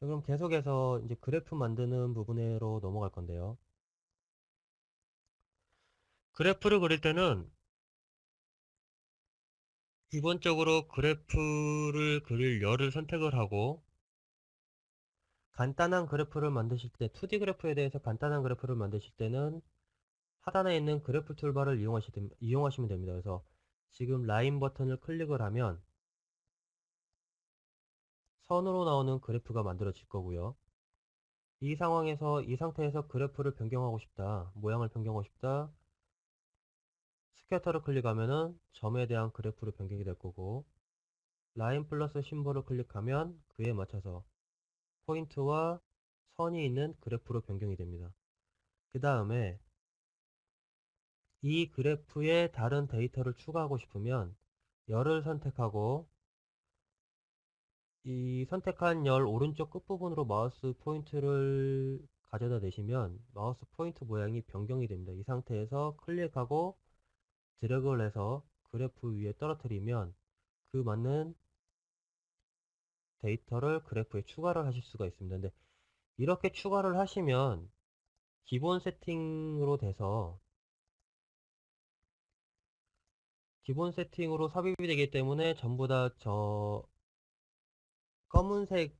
자, 그럼 계속해서 이제 그래프 만드는 부분으로 넘어갈 건데요. 그래프를 그릴 때는 기본적으로 그래프를 그릴 열을 선택을 하고 간단한 그래프를 만드실 때 2D 그래프에 대해서 간단한 그래프를 만드실 때는 하단에 있는 그래프 툴바를 이용하시, 이용하시면 됩니다. 그래서 지금 라인 버튼을 클릭을 하면 선으로 나오는 그래프가 만들어질 거고요. 이 상황에서 이 상태에서 그래프를 변경하고 싶다. 모양을 변경하고 싶다. 스캐터를 클릭하면은 점에 대한 그래프로 변경이 될 거고 라인 플러스 심볼을 클릭하면 그에 맞춰서 포인트와 선이 있는 그래프로 변경이 됩니다. 그 다음에 이 그래프에 다른 데이터를 추가하고 싶으면 열을 선택하고 이 선택한 열 오른쪽 끝부분으로 마우스 포인트를 가져다 대시면 마우스 포인트 모양이 변경이 됩니다. 이 상태에서 클릭하고 드래그를 해서 그래프 위에 떨어뜨리면 그 맞는 데이터를 그래프에 추가를 하실 수가 있습니다. 근데 이렇게 추가를 하시면 기본 세팅으로 돼서 기본 세팅으로 삽입이 되기 때문에 전부 다 저 검은색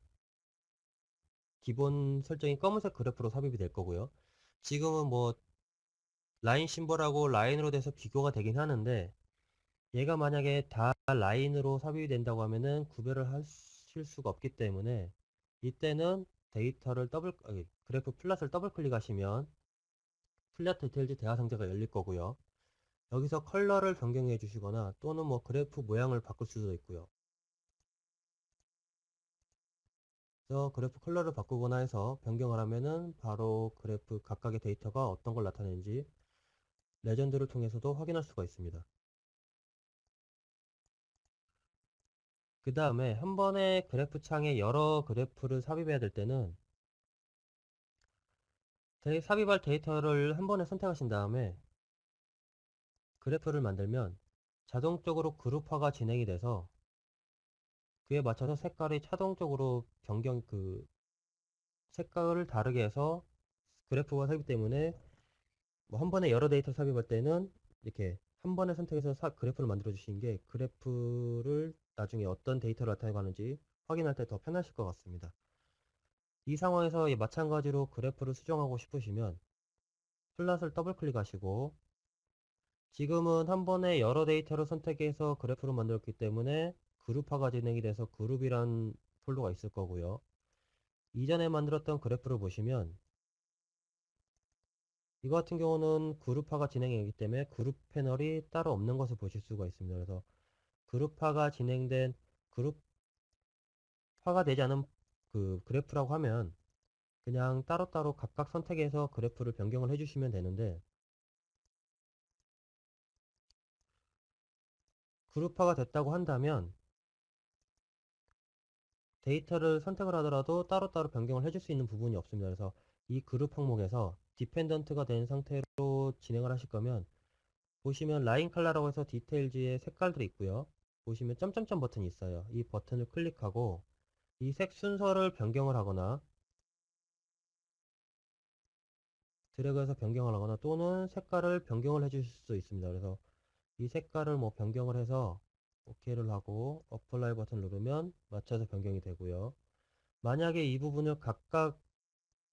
기본 설정이 검은색 그래프로 삽입이 될 거고요. 지금은 뭐 라인 심볼하고 라인으로 돼서 비교가 되긴 하는데 얘가 만약에 다 라인으로 삽입이 된다고 하면은 구별을 하실 수가 없기 때문에 이때는 데이터를 더블 아니, 그래프 플랫을 더블 클릭하시면 플랫 디테일즈 대화 상자가 열릴 거고요. 여기서 컬러를 변경해 주시거나 또는 뭐 그래프 모양을 바꿀 수도 있고요. 그래프 컬러를 바꾸거나 해서 변경을 하면은 바로 그래프 각각의 데이터가 어떤 걸 나타내는지 레전드를 통해서도 확인할 수가 있습니다. 그 다음에 한 번에 그래프 창에 여러 그래프를 삽입해야 될 때는 데- 삽입할 데이터를 한 번에 선택하신 다음에 그래프를 만들면 자동적으로 그룹화가 진행이 돼서 그에 맞춰서 색깔이 자동적으로 변경 그 색깔을 다르게 해서 그래프가 삽입 때문에 뭐 한 번에 여러 데이터 삽입할 때는 이렇게 한 번에 선택해서 사- 그래프를 만들어 주시는 게 그래프를 나중에 어떤 데이터를 나타내가는지 확인할 때 더 편하실 것 같습니다. 이 상황에서 이 마찬가지로 그래프를 수정하고 싶으시면 플랫을 더블 클릭하시고 지금은 한 번에 여러 데이터를 선택해서 그래프를 만들었기 때문에 그룹화가 진행이 돼서 그룹이란 폴더가 있을 거고요. 이전에 만들었던 그래프를 보시면 이거 같은 경우는 그룹화가 진행이기 때문에 그룹 패널이 따로 없는 것을 보실 수가 있습니다. 그래서 그룹화가 진행된 그룹화가 되지 않은 그 그래프라고 하면 그냥 따로따로 각각 선택해서 그래프를 변경을 해주시면 되는데 그룹화가 됐다고 한다면 데이터를 선택을 하더라도 따로따로 변경을 해줄 수 있는 부분이 없습니다. 그래서 이 그룹 항목에서 디펜던트가 된 상태로 진행을 하실 거면 보시면 라인 컬러라고 해서 디테일즈의 색깔들이 있고요. 보시면 점점점 버튼이 있어요. 이 버튼을 클릭하고 이 색 순서를 변경을 하거나 드래그해서 변경을 하거나 또는 색깔을 변경을 해주실 수 있습니다. 그래서 이 색깔을 뭐 변경을 해서 OK를 하고 어플라이 버튼 누르면 맞춰서 변경이 되고요. 만약에 이 부분을 각각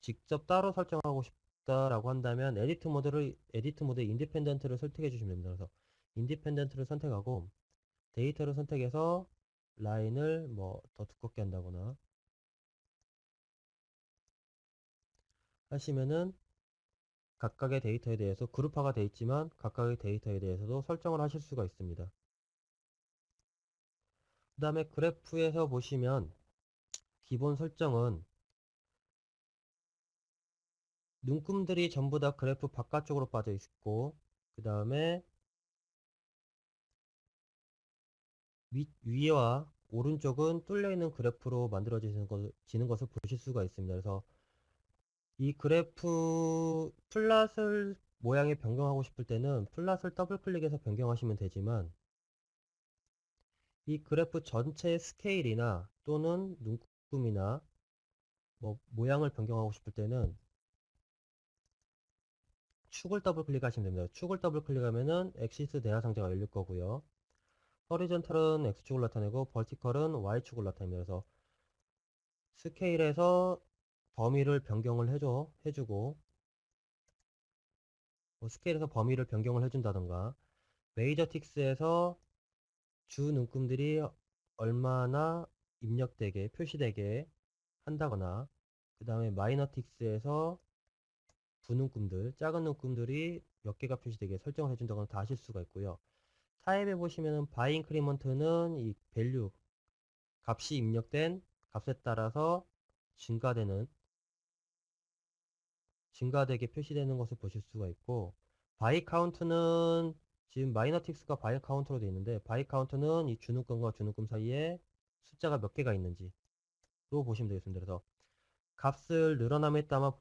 직접 따로 설정하고 싶다라고 한다면 에디트 모드를 에디트 모드 인디펜던트를 선택해 주시면 됩니다. 그래서 인디펜던트를 선택하고 데이터를 선택해서 라인을 뭐 더 두껍게 한다거나 하시면은 각각의 데이터에 대해서 그룹화가 되어 있지만 각각의 데이터에 대해서도 설정을 하실 수가 있습니다. 그 다음에 그래프에서 보시면 기본 설정은 눈금들이 전부 다 그래프 바깥쪽으로 빠져 있고 그 다음에 위와 오른쪽은 뚫려 있는 그래프로 만들어지는 것, 지는 것을 보실 수가 있습니다. 그래서 이 그래프 플랫을 모양에 변경하고 싶을 때는 플랫을 더블 클릭해서 변경하시면 되지만 이 그래프 전체의 스케일이나 또는 눈금이나 뭐 모양을 변경하고 싶을 때는 축을 더블 클릭하시면 됩니다. 축을 더블 클릭하면은 엑시스 대하 상자가 열릴 거고요. 허리전탈은 X축을 나타내고 벌티컬은 Y축을 나타냅니다. 그래서 스케일에서 범위를 변경을 해줘, 해주고 뭐 스케일에서 범위를 변경을 해준다던가 메이저 틱스에서 주 눈금들이 얼마나 입력되게 표시되게 한다거나 그 다음에 마이너 틱스에서 부눈금들 작은 눈금들이 몇 개가 표시되게 설정을 해준다거나 다 하실 수가 있고요. 타입에 보시면은 바이 인크리먼트는 이 밸류 값이 입력된 값에 따라서 증가되는 증가되게 표시되는 것을 보실 수가 있고 바이 카운트는 지금 마이너틱스가 바이 카운트로 되어 있는데 바이 카운트는 이 주눈금과 주눈금 사이에 숫자가 몇 개가 있는지로 보시면 되겠습니다. 그래서 값을 늘어남에 따라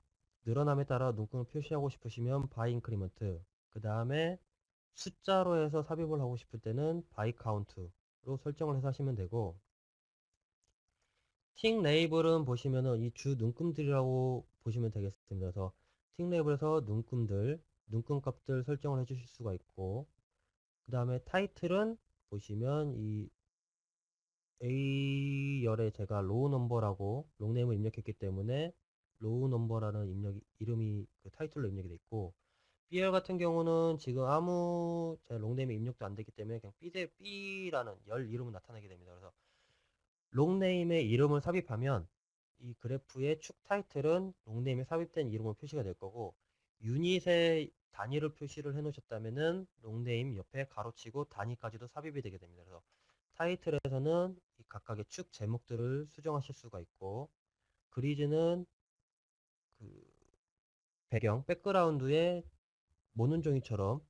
늘어남에 따라 눈금을 표시하고 싶으시면 바이 인크리먼트 그 다음에 숫자로 해서 삽입을 하고 싶을 때는 바이 카운트로 설정을 해서 하시면 되고 틱 레이블은 보시면은 이 주 눈금들이라고 보시면 되겠습니다. 그래서 틱 레이블에서 눈금들, 눈금 값들 설정을 해주실 수가 있고 그 다음에 타이틀은 보시면 이 A열에 제가 로우 넘버라고 롱네임을 입력했기 때문에 로우 넘버라는 입력 이름이 그 타이틀로 입력이 돼 있고 B열 같은 경우는 지금 아무 제 롱네임이 입력도 안 되기 때문에 그냥 B 대 B라는 열 이름은 나타나게 됩니다. 그래서 롱네임의 이름을 삽입하면 이 그래프의 축 타이틀은 롱네임에 삽입된 이름으로 표시가 될 거고 유닛의 단위를 표시를 해 놓으셨다면은 롱네임 옆에 가로치고 단위까지도 삽입이 되게 됩니다. 그래서 타이틀에서는 이 각각의 축 제목들을 수정하실 수가 있고 그리즈는 그 배경 백그라운드에 모눈종이처럼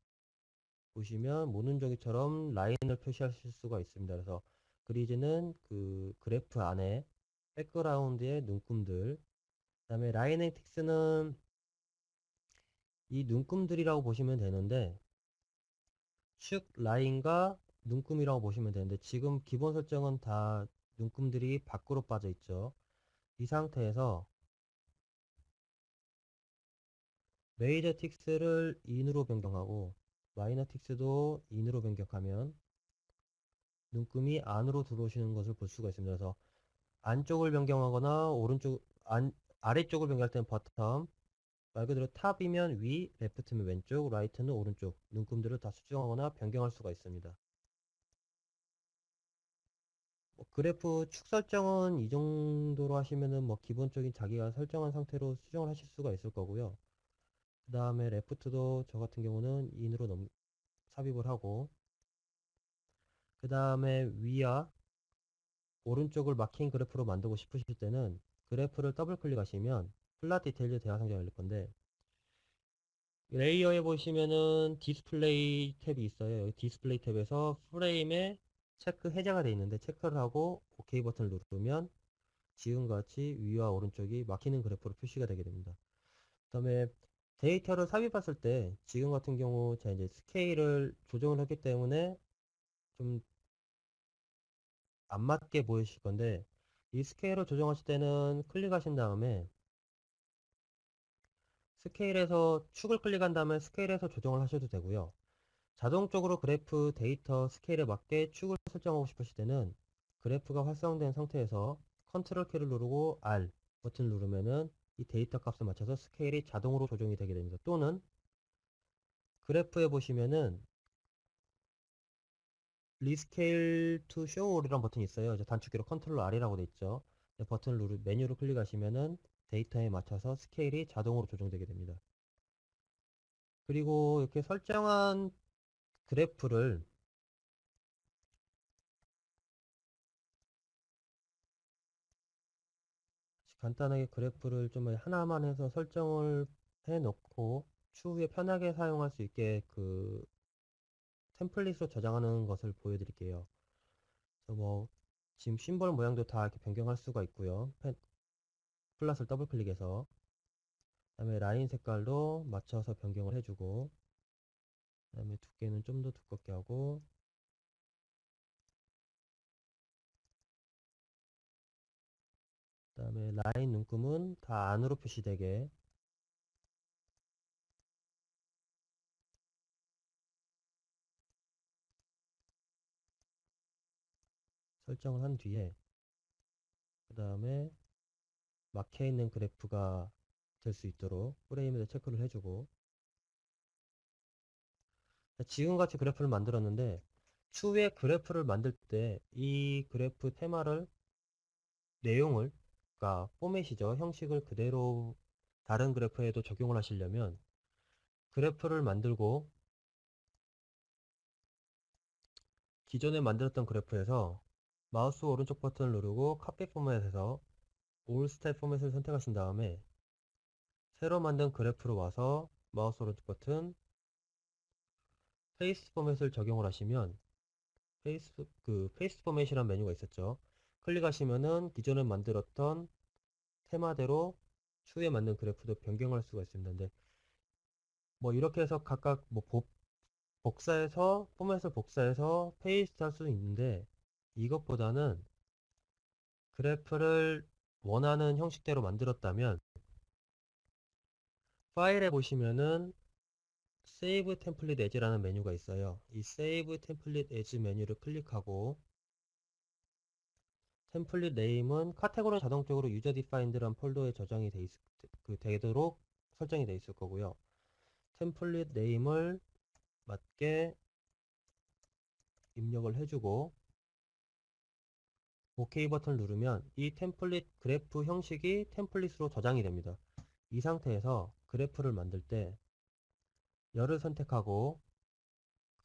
보시면 모눈종이처럼 라인을 표시하실 수가 있습니다. 그래서 그리즈는 그 그래프 안에 백그라운드의 눈금들 그 다음에 라이넥틱스는 이 눈금들이라고 보시면 되는데 축 라인과 눈금이라고 보시면 되는데 지금 기본 설정은 다 눈금들이 밖으로 빠져 있죠 이 상태에서 메이저 틱스를 인으로 변경하고 마이너 틱스도 인으로 변경하면 눈금이 안으로 들어오시는 것을 볼 수가 있습니다. 그래서 안쪽을 변경하거나 오른쪽 안, 아래쪽을 변경할 때는 버텀 말 그대로 탑이면 위, 레프트면 왼쪽, 라이트는 오른쪽 눈금들을 다 수정하거나 변경할 수가 있습니다. 뭐 그래프 축 설정은 이 정도로 하시면은 뭐 기본적인 자기가 설정한 상태로 수정을 하실 수가 있을 거고요. 그 다음에 레프트도 저 같은 경우는 인으로 넘, 삽입을 하고 그 다음에 위와 오른쪽을 마킹 그래프로 만들고 싶으실 때는 그래프를 더블 클릭하시면 플랫 디테일즈 대화상자가 열릴 건데 레이어에 보시면은 디스플레이 탭이 있어요. 여기 디스플레이 탭에서 프레임에 체크 해제가 되어 있는데 체크를 하고 OK 버튼을 누르면 지금같이 위와 오른쪽이 막히는 그래프로 표시가 되게 됩니다. 그 다음에 데이터를 삽입했을 때 지금 같은 경우 제가 이제 스케일을 조정을 했기 때문에 좀 안 맞게 보이실 건데 이 스케일을 조정하실 때는 클릭하신 다음에 스케일에서 축을 클릭한 다음에 스케일에서 조정을 하셔도 되고요. 자동적으로 그래프 데이터 스케일에 맞게 축을 설정하고 싶으실 때는 그래프가 활성된 상태에서 컨트롤 키를 누르고 R 버튼을 누르면은 이 데이터 값에 맞춰서 스케일이 자동으로 조정이 되게 됩니다. 또는 그래프에 보시면은 리스케일 투 쇼 올이라는 버튼이 있어요. 단축키로 컨트롤 R이라고 되어 있죠. 버튼을 누르 메뉴를 클릭하시면은 데이터에 맞춰서 스케일이 자동으로 조정되게 됩니다. 그리고 이렇게 설정한 그래프를 간단하게 그래프를 좀 하나만 해서 설정을 해 놓고 추후에 편하게 사용할 수 있게 그 템플릿으로 저장하는 것을 보여드릴게요. 뭐 지금 심벌 모양도 다 이렇게 변경할 수가 있고요. 플러스를 더블 클릭해서 그 다음에 라인 색깔도 맞춰서 변경을 해주고 그 다음에 두께는 좀 더 두껍게 하고 그 다음에 라인 눈금은 다 안으로 표시되게 설정을 한 뒤에 그 다음에 막혀 있는 그래프가 될 수 있도록 프레임에다 체크를 해주고. 지금같이 그래프를 만들었는데 추후에 그래프를 만들 때 이 그래프 테마를 내용을 그러니까 포맷이죠. 형식을 그대로 다른 그래프에도 적용을 하시려면 그래프를 만들고 기존에 만들었던 그래프에서 마우스 오른쪽 버튼을 누르고 카피 포맷에서 올 스텝 포맷을 선택하신 다음에 새로 만든 그래프로 와서 마우스 오른쪽 버튼 페이스 포맷을 적용을 하시면 페이스 그 페이스 포맷이라는 메뉴가 있었죠. 클릭하시면은 기존에 만들었던 테마대로 추후에 만든 그래프도 변경할 수가 있습니다. 근데 뭐 이렇게 해서 각각 뭐 복, 복사해서 포맷을 복사해서 페이스트 할 수도 있는데 이것보다는 그래프를 원하는 형식대로 만들었다면 파일에 보시면은 Save Template As라는 메뉴가 있어요. 이 Save Template As 메뉴를 클릭하고 템플릿 네임은 카테고리 자동적으로 유저 디파인드란 폴더에 저장이 돼 있, 그 되도록 설정이 돼 있을 거고요. 템플릿 네임을 맞게 입력을 해주고 OK 버튼을 누르면 이 템플릿 그래프 형식이 템플릿으로 저장이 됩니다. 이 상태에서 그래프를 만들 때 열을 선택하고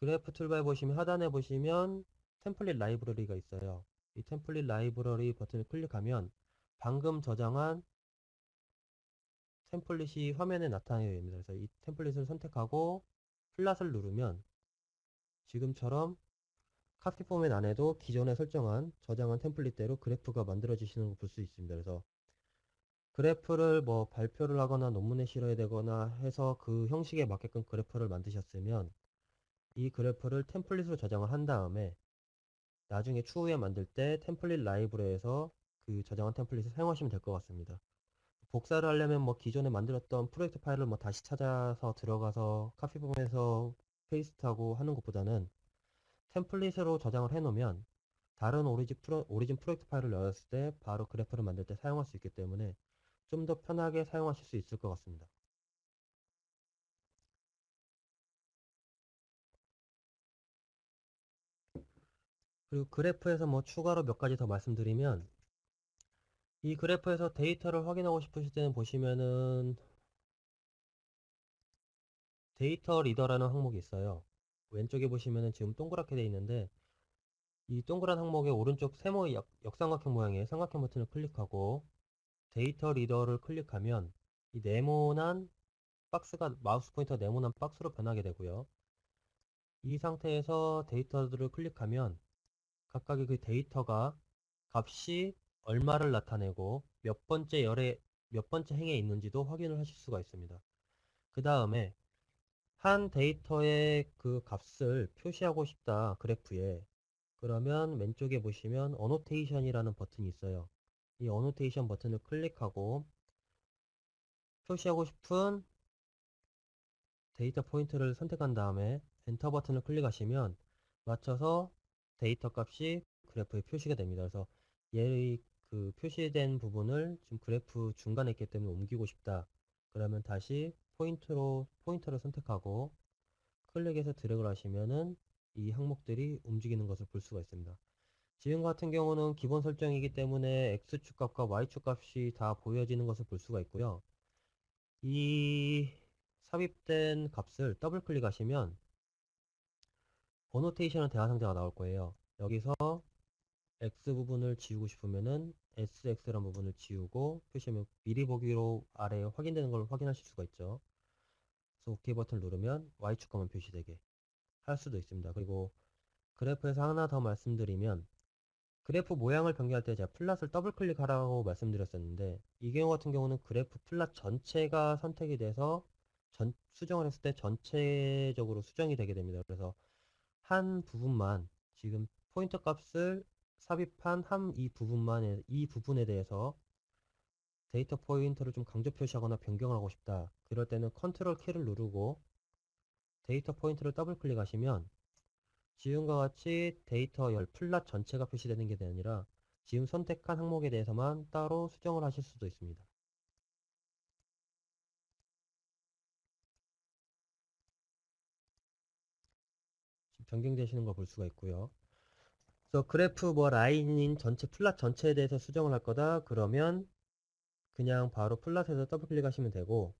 그래프 툴바에 보시면 하단에 보시면 템플릿 라이브러리가 있어요. 이 템플릿 라이브러리 버튼을 클릭하면 방금 저장한 템플릿이 화면에 나타나게 됩니다. 그래서 이 템플릿을 선택하고 플랫을 누르면 지금처럼 카피 포맷 안에도 기존에 설정한 저장한 템플릿대로 그래프가 만들어지시는 걸 볼 수 있습니다. 그래서 그래프를 뭐 발표를 하거나 논문에 실어야 되거나 해서 그 형식에 맞게끔 그래프를 만드셨으면 이 그래프를 템플릿으로 저장을 한 다음에 나중에 추후에 만들 때 템플릿 라이브러리에서 그 저장한 템플릿을 사용하시면 될 것 같습니다. 복사를 하려면 뭐 기존에 만들었던 프로젝트 파일을 뭐 다시 찾아서 들어가서 카피폼에서 페이스트하고 하는 것보다는 템플릿으로 저장을 해 놓으면 다른 오리진, 프로, 오리진 프로젝트 파일을 열었을 때 바로 그래프를 만들 때 사용할 수 있기 때문에 좀 더 편하게 사용하실 수 있을 것 같습니다. 그리고 그래프에서 뭐 추가로 몇 가지 더 말씀드리면 이 그래프에서 데이터를 확인하고 싶으실 때는 보시면은 데이터 리더라는 항목이 있어요. 왼쪽에 보시면은 지금 동그랗게 되어 있는데 이 동그란 항목의 오른쪽 세모 역, 역삼각형 모양의 삼각형 버튼을 클릭하고 데이터 리더를 클릭하면 이 네모난 박스가 마우스 포인터 네모난 박스로 변하게 되고요. 이 상태에서 데이터들을 클릭하면 각각의 그 데이터가 값이 얼마를 나타내고 몇 번째 열에 몇 번째 행에 있는지도 확인을 하실 수가 있습니다. 그 다음에 한 데이터의 그 값을 표시하고 싶다 그래프에 그러면 왼쪽에 보시면 어노테이션이라는 버튼이 있어요. 이 어노테이션 버튼을 클릭하고 표시하고 싶은 데이터 포인트를 선택한 다음에 엔터 버튼을 클릭하시면 맞춰서 데이터 값이 그래프에 표시가 됩니다. 그래서 얘의 그 표시된 부분을 지금 그래프 중간에 있기 때문에 옮기고 싶다. 그러면 다시 포인트로 포인터를 선택하고 클릭해서 드래그를 하시면은 이 항목들이 움직이는 것을 볼 수가 있습니다. 지금 같은 경우는 기본 설정이기 때문에 X축 값과 Y축 값이 다 보여지는 것을 볼 수가 있고요. 이 삽입된 값을 더블 클릭하시면 어노테이션은 대화 상자가 나올 거예요. 여기서 X 부분을 지우고 싶으면은 SX라는 부분을 지우고 표시하면 미리 보기로 아래에 확인되는 걸 확인하실 수가 있죠. 그래서 OK 버튼을 누르면 Y축값만 표시되게 할 수도 있습니다. 그리고 그래프에서 하나 더 말씀드리면 그래프 모양을 변경할 때 제가 플랫을 더블 클릭하라고 말씀드렸었는데 이 경우 같은 경우는 그래프 플랫 전체가 선택이 돼서 전, 수정을 했을 때 전체적으로 수정이 되게 됩니다. 그래서 한 부분만 지금 포인터 값을 삽입한 한이 부분만에 이 부분에 대해서 데이터 포인터를 좀 강조 표시하거나 변경을 하고 싶다. 그럴 때는 컨트롤 키를 누르고 데이터 포인터를 더블 클릭하시면 지금과 같이 데이터 열 플랫 전체가 표시되는 게 아니라 지금 선택한 항목에 대해서만 따로 수정을 하실 수도 있습니다. 변경되시는 걸 볼 수가 있고요. 그래서 그래프 뭐 라인인 전체 플랫 전체에 대해서 수정을 할 거다 그러면 그냥 바로 플랫에서 더블 클릭하시면 되고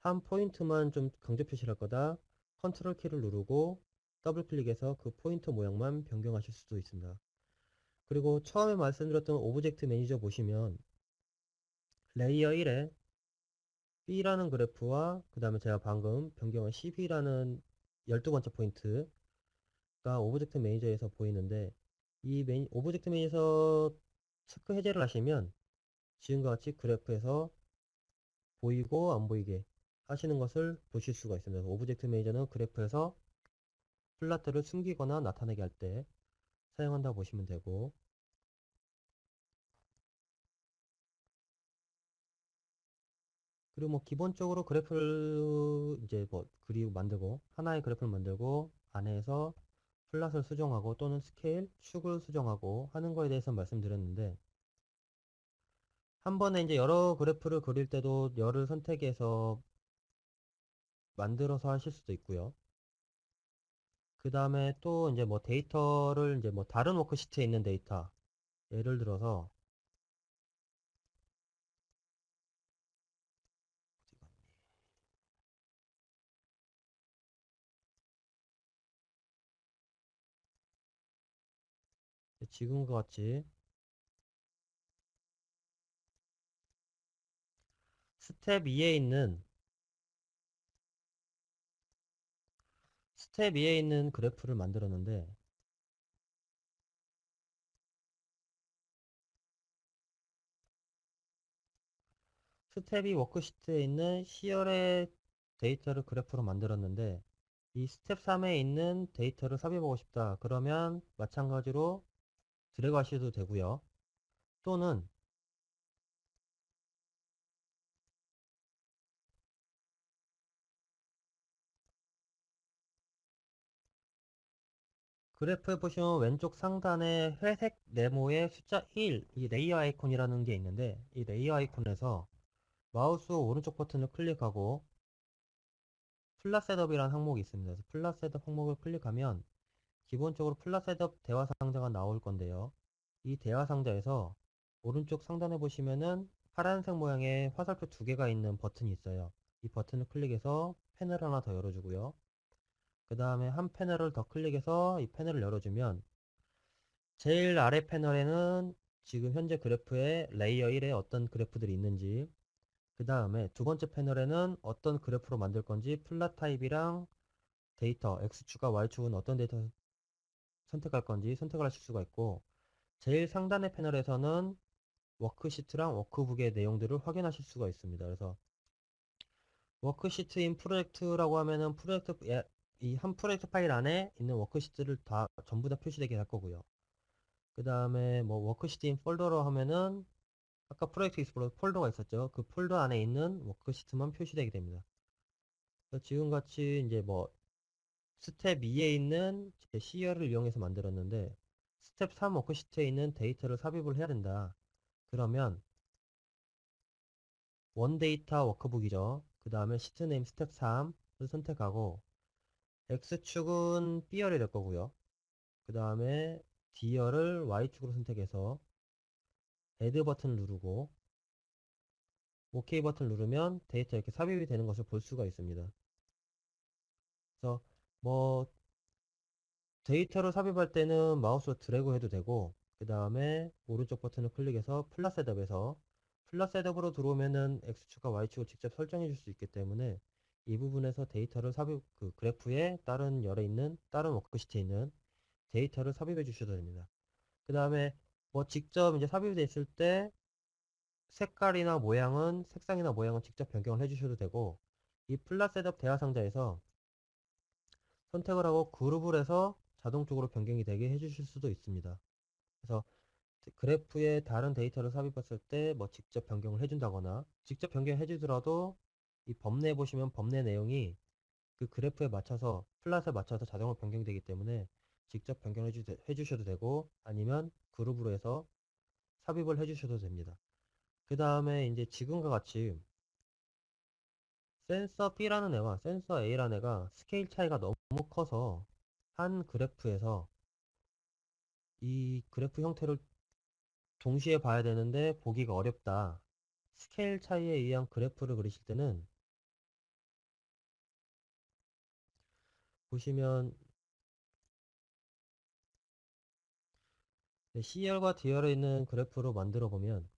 한 포인트만 좀 강조 표시를 할 거다 컨트롤 키를 누르고 더블 클릭해서 그 포인터 모양만 변경하실 수도 있습니다. 그리고 처음에 말씀드렸던 오브젝트 매니저 보시면 레이어 1에 B라는 그래프와 그 다음에 제가 방금 변경한 CB라는 12번째 포인트가 오브젝트 매니저에서 보이는데 이 매니, 오브젝트 매니저 체크 해제를 하시면 지금과 같이 그래프에서 보이고 안 보이게 하시는 것을 보실 수가 있습니다. 오브젝트 매니저는 그래프에서 플라트를 숨기거나 나타내게 할 때 사용한다 보시면 되고 그리고 뭐 기본적으로 그래프를 이제 뭐 그리고 만들고 하나의 그래프를 만들고 안에서 플랫을 수정하고 또는 스케일, 축을 수정하고 하는 거에 대해서 말씀드렸는데 한 번에 이제 여러 그래프를 그릴 때도 열을 선택해서 만들어서 하실 수도 있고요. 그 다음에 또 이제 뭐 데이터를 이제 뭐 다른 워크시트에 있는 데이터 예를 들어서 지금과 같이 스텝 2에 있는 스텝 2에 있는 그래프를 만들었는데 스텝 2 워크시트에 있는 시열의 데이터를 그래프로 만들었는데 이 스텝 3에 있는 데이터를 삽입하고 싶다. 그러면 마찬가지로 하셔도 되고요. 또는 그래프에 보시면 왼쪽 상단에 회색 네모의 숫자 1, 이 레이어 아이콘이라는 게 있는데 이 레이어 아이콘에서 마우스 오른쪽 버튼을 클릭하고 플랫 셋업이라는 항목이 있습니다. 그래서 플랫 셋업 항목을 클릭하면 기본적으로 플랫 셋업 대화 상자가 나올 건데요. 이 대화 상자에서 오른쪽 상단에 보시면은 파란색 모양의 화살표 두 개가 있는 버튼이 있어요. 이 버튼을 클릭해서 패널 하나 더 열어주고요. 그 다음에 한 패널을 더 클릭해서 이 패널을 열어주면 제일 아래 패널에는 지금 현재 그래프에 레이어 1에 어떤 그래프들이 있는지 그 다음에 두 번째 패널에는 어떤 그래프로 만들 건지 플랫 타입이랑 데이터 X축과 Y축은 어떤 데이터 선택할 건지 선택을 하실 수가 있고 제일 상단의 패널에서는 워크시트랑 워크북의 내용들을 확인하실 수가 있습니다. 그래서 워크시트인 프로젝트라고 하면은 프로젝트 이 한 프로젝트 파일 안에 있는 워크시트를 다 전부 다 표시되게 할 거고요. 그 다음에 뭐 워크시트인 폴더로 하면은 아까 프로젝트 익스플로러 폴더가 있었죠. 그 폴더 안에 있는 워크시트만 표시되게 됩니다. 지금 같이 이제 뭐 스텝 2에 있는 제 CR을 이용해서 만들었는데 스텝 3 워크시트에 있는 데이터를 삽입을 해야 된다. 그러면 원 데이터 워크북이죠. 그 다음에 시트 네임 스텝 3을 선택하고 X축은 B열이 될 거고요. 그 다음에 D열을 Y축으로 선택해서 Add 버튼을 누르고 OK 버튼을 누르면 데이터 이렇게 삽입이 되는 것을 볼 수가 있습니다. 그래서 뭐 데이터를 삽입할 때는 마우스로 드래그 해도 되고 그 다음에 오른쪽 버튼을 클릭해서 플랫 셋업에서 플랫 셋업으로 들어오면은 X축과 Y축을 직접 설정해 줄 수 있기 때문에 이 부분에서 데이터를 삽입, 그 그래프에 다른 열에 있는, 다른 워크시트에 있는 데이터를 삽입해 주셔도 됩니다. 그 다음에 뭐 직접 이제 삽입이 됐을 때 색깔이나 모양은, 색상이나 모양은 직접 변경을 해 주셔도 되고 이 플랫 셋업 대화 상자에서 선택을 하고 그룹을 해서 자동적으로 변경이 되게 해 주실 수도 있습니다. 그래서 그래프에 다른 데이터를 삽입했을 때 뭐 직접 변경을 해준다거나 직접 변경해 주더라도 이 범내에 보시면 범내 내용이 그 그래프에 맞춰서 플랫에 맞춰서 자동으로 변경되기 때문에 직접 변경해 주, 해주셔도 되고 아니면 그룹으로 해서 삽입을 해 주셔도 됩니다. 그 다음에 이제 지금과 같이 센서 B라는 애와 센서 A라는 애가 스케일 차이가 너무 커서 한 그래프에서 이 그래프 형태를 동시에 봐야 되는데 보기가 어렵다. 스케일 차이에 의한 그래프를 그리실 때는 보시면 네, C열과 D열에 있는 그래프로 만들어 보면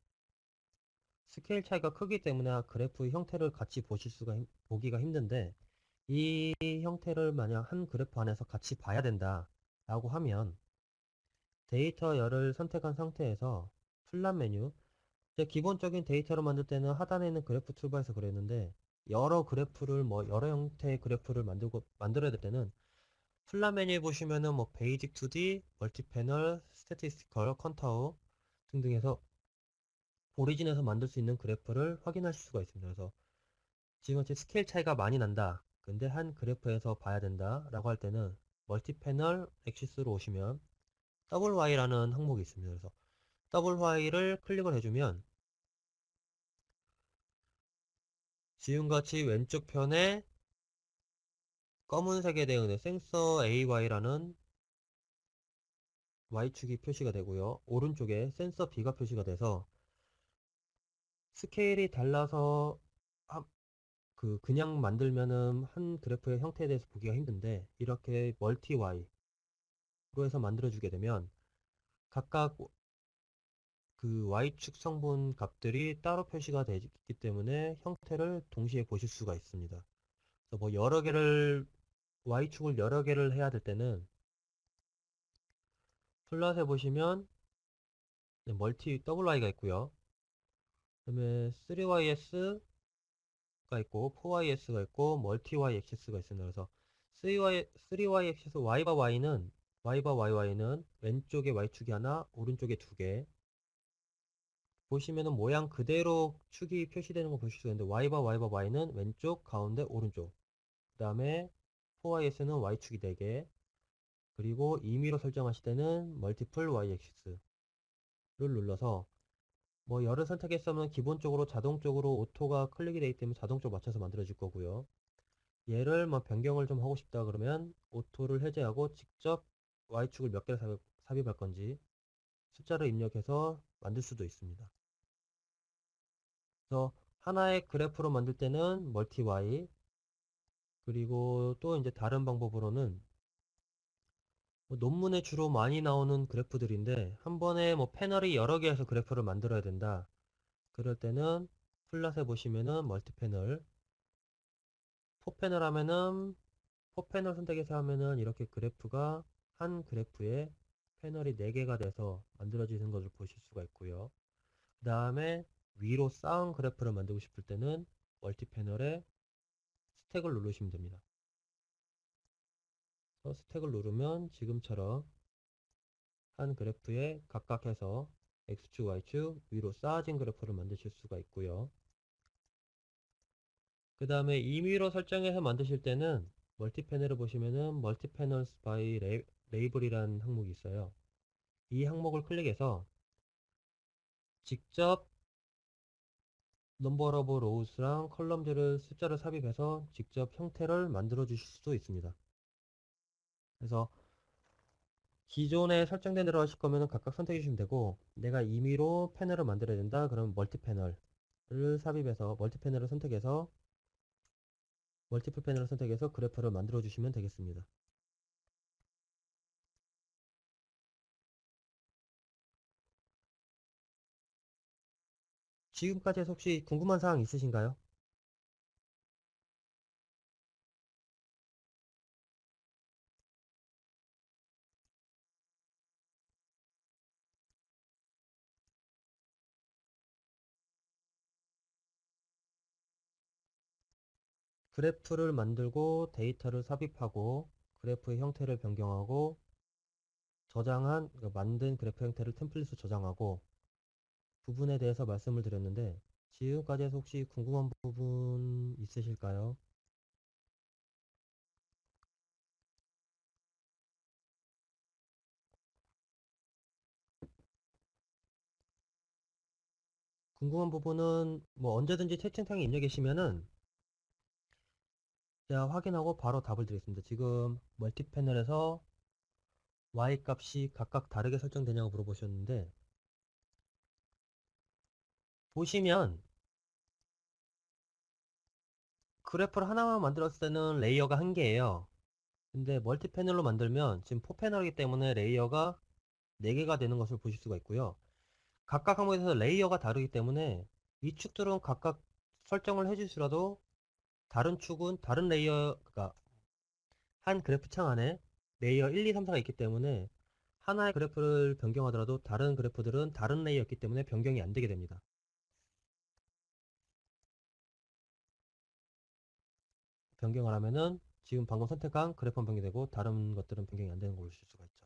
스케일 차이가 크기 때문에 그래프 형태를 같이 보실 수가 힘- 보기가 힘든데 이 형태를 만약 한 그래프 안에서 같이 봐야 된다 라고 하면 데이터 열을 선택한 상태에서 플랫 메뉴 기본적인 데이터를 만들 때는 하단에 있는 그래프 툴바에서 그랬는데 여러 그래프를 뭐 여러 형태의 그래프를 만들고 만들어야 될 때는 플랫 메뉴에 보시면은 뭐 베이직 2D, 멀티 패널, 스태티스티컬, 컨타우 등등 해서 오리진에서 만들 수 있는 그래프를 확인하실 수가 있습니다. 그래서 지금같이 스케일 차이가 많이 난다. 근데 한 그래프에서 봐야 된다 라고 할 때는 멀티 패널 엑시스로 오시면 WY라는 항목이 있습니다. 그래서 WY를 클릭을 해주면 지금같이 왼쪽 편에 검은색에 대응된 센서 AY라는 Y축이 표시가 되고요. 오른쪽에 센서 B가 표시가 돼서 스케일이 달라서 하- 그 그냥 만들면은 한 그래프의 형태에 대해서 보기가 힘든데 이렇게 멀티 Y로 해서 만들어 주게 되면 각각 그 Y축 성분 값들이 따로 표시가 되기 때문에 형태를 동시에 보실 수가 있습니다. 그래서 뭐 여러 개를 Y축을 여러 개를 해야 될 때는 플랫에 보시면 네, 멀티 WY가 있고요. 그다음에 3YS가 있고 4YS가 있고 멀티 Y 액시스가 있습니다. 그래서 3Y 3Y 액시스 Y바 Y는 Y바 YY는 왼쪽에 Y축이 하나, 오른쪽에 두 개. 보시면은 모양 그대로 축이 표시되는 거 보실 수가 있는데 Y바 Y바 Y는 왼쪽, 가운데, 오른쪽. 그 다음에 4YS는 Y축이 4개. 그리고 임의로 설정하실 때는 멀티플 Y 액시스를 눌러서 뭐 열을 선택했으면 기본적으로 자동적으로 오토가 클릭이 되기 때문에 자동적으로 맞춰서 만들어질 거고요. 얘를 뭐 변경을 좀 하고 싶다 그러면 오토를 해제하고 직접 Y축을 몇 개를 삽입, 삽입할 건지 숫자를 입력해서 만들 수도 있습니다. 그래서 하나의 그래프로 만들 때는 멀티 Y 그리고 또 이제 다른 방법으로는 뭐 논문에 주로 많이 나오는 그래프들인데 한 번에 뭐 패널이 여러 개에서 그래프를 만들어야 된다. 그럴 때는 플랫에 보시면은 멀티 패널 포 패널 하면은 포 패널 선택해서 하면은 이렇게 그래프가 한 그래프에 패널이 4개가 돼서 만들어지는 것을 보실 수가 있고요. 그 다음에 위로 쌓은 그래프를 만들고 싶을 때는 멀티 패널에 스택을 누르시면 됩니다. 그래서 스택을 누르면 지금처럼 한 그래프에 각각 해서 X축, Y축 위로 쌓아진 그래프를 만드실 수가 있고요. 그 다음에 임의로 설정해서 만드실 때는 멀티 패널을 보시면은 멀티 패널스 바이 레이블이라는 항목이 있어요. 이 항목을 클릭해서 직접 넘버 오브 로우스랑 컬럼즈를 숫자를 삽입해서 직접 형태를 만들어 주실 수도 있습니다. 그래서 기존에 설정된 대로 하실 거면 각각 선택해 주시면 되고 내가 임의로 패널을 만들어야 된다 그러면 멀티 패널을 삽입해서 멀티 패널을 선택해서 멀티플 패널을 선택해서 그래프를 만들어 주시면 되겠습니다. 지금까지 혹시 궁금한 사항 있으신가요? 그래프를 만들고 데이터를 삽입하고 그래프의 형태를 변경하고 저장한 그 만든 그래프 형태를 템플릿으로 저장하고 부분에 대해서 말씀을 드렸는데 지금까지 해서 혹시 궁금한 부분 있으실까요? 궁금한 부분은 뭐 언제든지 채팅창에 입력해 계시면은 제가 확인하고 바로 답을 드리겠습니다. 지금 멀티 패널에서 y 값이 각각 다르게 설정되냐고 물어보셨는데 보시면 그래프를 하나만 만들었을 때는 레이어가 한 개예요. 근데 멀티 패널로 만들면 지금 4패널이기 때문에 레이어가 4개가 되는 것을 보실 수가 있고요. 각각 항목에서 레이어가 다르기 때문에 이 축들은 각각 설정을 해주시라도 다른 축은 다른 레이어, 그러니까 한 그래프 창 안에 레이어 1, 2, 3, 4가 있기 때문에 하나의 그래프를 변경하더라도 다른 그래프들은 다른 레이어였기 때문에 변경이 안 되게 됩니다. 변경을 하면은 지금 방금 선택한 그래프는 변경되고 다른 것들은 변경이 안 되는 걸 보실 수가 있죠.